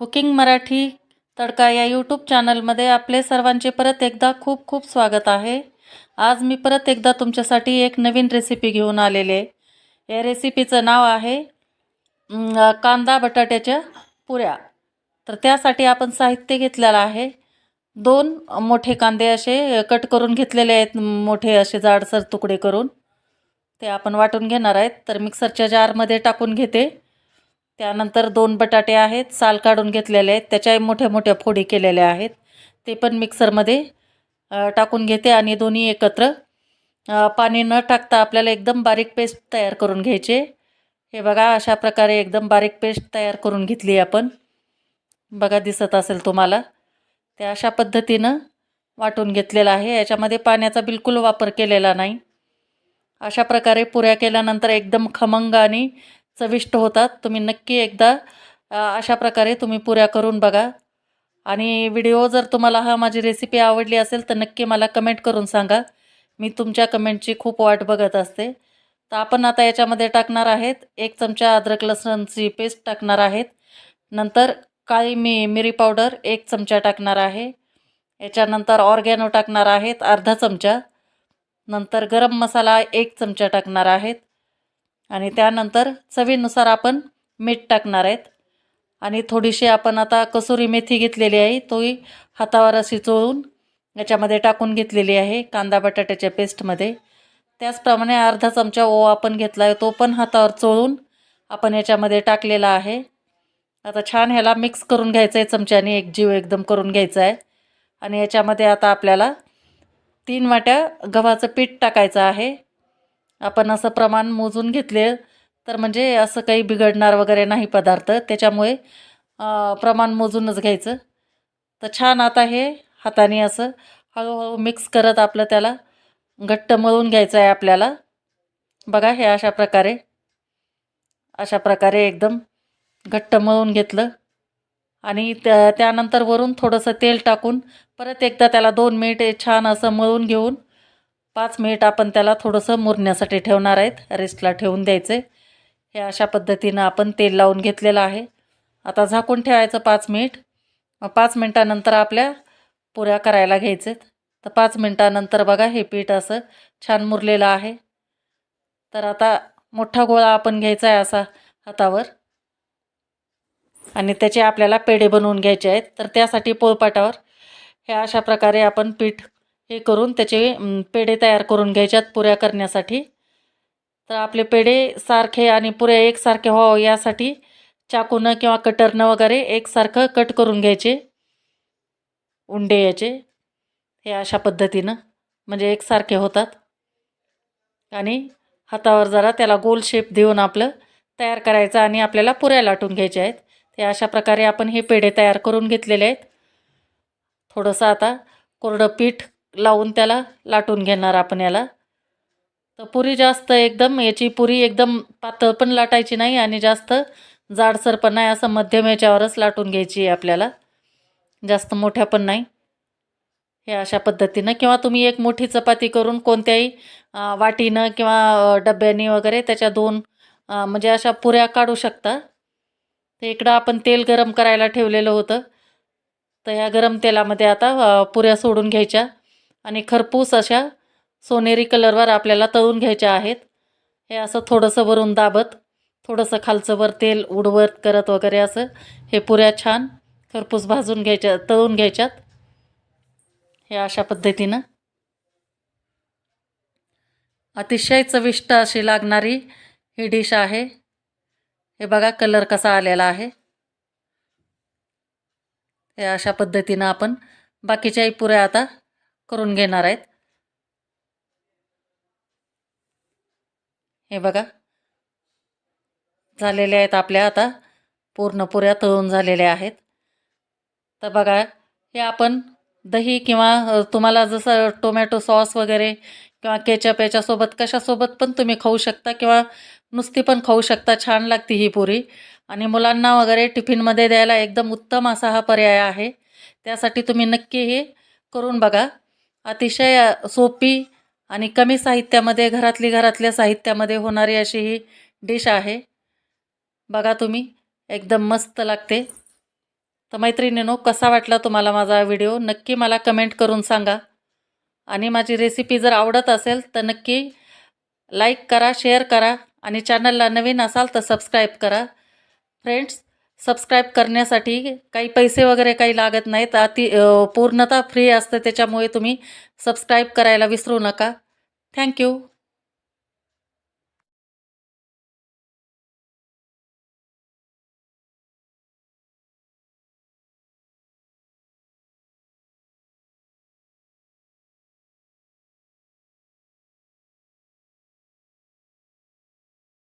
Cooking Marathi तडका या YouTube चॅनलमध्ये आपले सर्वांचे परत एकदा खूप खूप स्वागत आहे. आज मी परत एकदा तुमच्यासाठी एक नवीन रेसिपी घेऊन आलेले. आहे या रेसिपीचं नाव आहे कांदा बटाट्याच्या पुऱ्या. तर त्यासाठी आपण साहित्य घेतलेलं आहे. दोन मोठे कांदे असे कट करून घेतलेले आहेत मोठे असे जाडसर तुकडे करून. ते आपण वाटून घेणार आहेत. तर मिक्सरच्या जारमध्ये टाकून घेते. त्यानंतर दोन बटाटे आहेत साल काढून घेतलेले आहेत त्याच्याही मोठ्या मोठ्या फोडी केलेल्या आहेत. ते पण मिक्सरमध्ये टाकून घेते आणि दोन्ही एकत्र. पाणी न टाकता आपल्याला एकदम बारीक पेस्ट तयार करून घ्यायचे. हे बघा अशा प्रकारे एकदम बारीक पेस्ट तयार करून घेतली आपण. बघा दिसत असेल तुम्हाला. ते अशा पद्धतीनं वाटून घेतलेलं आहे. याच्यामध्ये पाण्याचा बिलकुल वापर केलेला नाही. अशा प्रकारे पुऱ्या केल्यानंतर एकदम खमंग आणि चविष्ट होतात. तुम्ही नक्की एकदा अशा प्रकारे तुम्ही पुऱ्या करून बघा. आणि व्हिडिओ जर तुम्हाला हा माझी रेसिपी आवडली असेल तर नक्की मला कमेंट करून सांगा. मी तुमच्या कमेंटची खूप वाट बघत असते. तर आपण आता याच्यामध्ये टाकणार आहेत. एक चमचा अद्रक लसणची पेस्ट टाकणार आहेत. नंतर काळी मी मिरी पावडर एक चमचा टाकणार आहे. याच्यानंतर ऑर्गॅनो टाकणार आहेत अर्धा चमचा. नंतर गरम मसाला एक चमचा टाकणार आहेत. आणि त्यानंतर चवीनुसार आपण मीठ टाकणार आहेत. आणि थोडीशी आपण आता कसुरी मेथी घेतलेली आहे तोही हातावर अशी चोळून याच्यामध्ये टाकून घेतलेली आहे कांदा बटाट्याच्या पेस्टमध्ये. त्याचप्रमाणे अर्धा चमचा ओवा आपण घेतला आहे तो पण हातावर चोळून आपण याच्यामध्ये टाकलेला आहे. आता छान ह्याला मिक्स करून घ्यायचं आहे चमच्याने एक जीव एकदम करून घ्यायचा आहे आणि याच्यामध्ये आता आपल्याला तीन वाट्या गव्हाचं पीठ टाकायचं आहे. आपण असं प्रमाण मोजून घेतले तर म्हणजे असं काही बिघडणार वगैरे नाही पदार्थ. त्याच्यामुळे प्रमाण मोजूनच घ्यायचं. तर छान आता हे हाताने असं हळूहळू मिक्स करत आपलं त्याला घट्ट मळून घ्यायचं आहे आपल्याला. बघा हे अशा प्रकारे अशा प्रकारे एकदम घट्ट मळून घेतलं. आणि त्या त्यानंतर वरून थोडंसं तेल टाकून परत एकदा त्याला दोन मिनिट छान असं मळून घेऊन पाच मिनिट आपण त्याला थोडंसं मुरण्यासाठी ठेवणार आहेत. रेस्टला ठेवून द्यायचे. हे अशा पद्धतीनं आपण तेल लावून घेतलेलं आहे. आता झाकून ठेवायचं पाच मिनिट. मग पाच मिनटानंतर आपल्या पुऱ्या करायला घ्यायचेत तर पाच मिनटानंतर बघा हे पीठ असं छान मुरलेलं आहे. तर आता मोठा गोळा आपण घ्यायचा आहे असा हातावर. आणि त्याचे आपल्याला पेढे बनवून घ्यायचे आहेत. तर त्यासाठी पोळपाटावर हे अशा प्रकारे आपण पीठ हे करून त्याचे पेढे तयार करून घ्यायच्यात पुऱ्या करण्यासाठी. तर आपले पेढे सारखे आणि पुऱ्या एकसारखे व्हावं यासाठी चाकूनं किंवा कटरनं वगैरे एकसारखं कट करून घ्यायचे. उंडे याचे. हे अशा पद्धतीनं म्हणजे एकसारखे होतात. आणि हातावर जरा त्याला गोल शेप देऊन आपलं तयार करायचं आणि आपल्याला पुऱ्या लाटून घ्यायच्या आहेत. ते अशा प्रकारे आपण हे पेढे तयार करून घेतलेले आहेत. थोडंसं आता कोरडं पीठ लावून त्याला लाटून घेणार आपण याला. तर पुरी जास्त एकदम याची पुरी एकदम पातळ पण लाटायची नाही आणि जास्त जाडसर पण नाही असं मध्यम याच्यावरच लाटून घ्यायची आहे आपल्याला. जास्त मोठ्या पण नाही. हे अशा पद्धतीनं किंवा तुम्ही एक मोठी चपाती करून कोणत्याही वाटीनं किंवा डब्यानी वगैरे त्याच्या दोन म्हणजे अशा पुऱ्या काढू शकता. ते इकडं आपण तेल गरम करायला ठेवलेलं होतं. तर ह्या गरम तेलामध्ये आता पुऱ्या सोडून घ्यायच्या. आणि खरपूस अशा सोनेरी कलरवर आपल्याला तळून घ्यायच्या आहेत. हे असं थोडंसं वरून दाबत थोडंसं खालचं वर तेल उडवत करत वगैरे असं हे पुऱ्या छान खरपूस भाजून घ्यायच्या तळून घ्यायच्यात. हे अशा पद्धतीनं. अतिशय चविष्ट अशी लागणारी ही डिश आहे. हे बघा कलर कसा आलेला आहे. हे अशा पद्धतीनं आपण बाकीच्याही पुऱ्या आता करून घेणार आहेत. हे बघा. झालेल्या आहेत आपल्या आता. पूर्ण पुऱ्या तळून झालेल्या आहेत. तर बघा हे आपण दही किंवा तुम्हाला जसं टोमॅटो सॉस वगैरे किंवा केचप याच्यासोबत कशासोबत पण तुम्ही खाऊ शकता किंवा नुसती पण खाऊ शकता. छान लागते ही पुरी. आणि मुलांना वगैरे टिफिनमध्ये द्यायला एकदम उत्तम असा हा पर्याय आहे. त्यासाठी तुम्ही नक्की हे करून बघा. अतिशय सोपी आणि कमी साहित्यामध्ये घरातली घरातल्या साहित्यामध्ये होणारी अशी ही डिश आहे. बघा तुम्ही एकदम मस्त लागते. तर मैत्रिणीनो कसा वाटला तुम्हाला माझा व्हिडिओ? नक्की मला कमेंट करून सांगा. आणि माझी रेसिपी जर आवडत असेल तर नक्की लाईक करा शेअर करा आणि चॅनलला नवीन असाल तर सबस्क्राईब करा. फ्रेंड्स सबस्क्राईब करण्यासाठी काही पैसे वगैरे काही लागत नाहीत. अति पूर्णतः फ्री असतं. त्याच्यामुळे तुम्ही सबस्क्राईब करायला विसरू नका. थँक्यू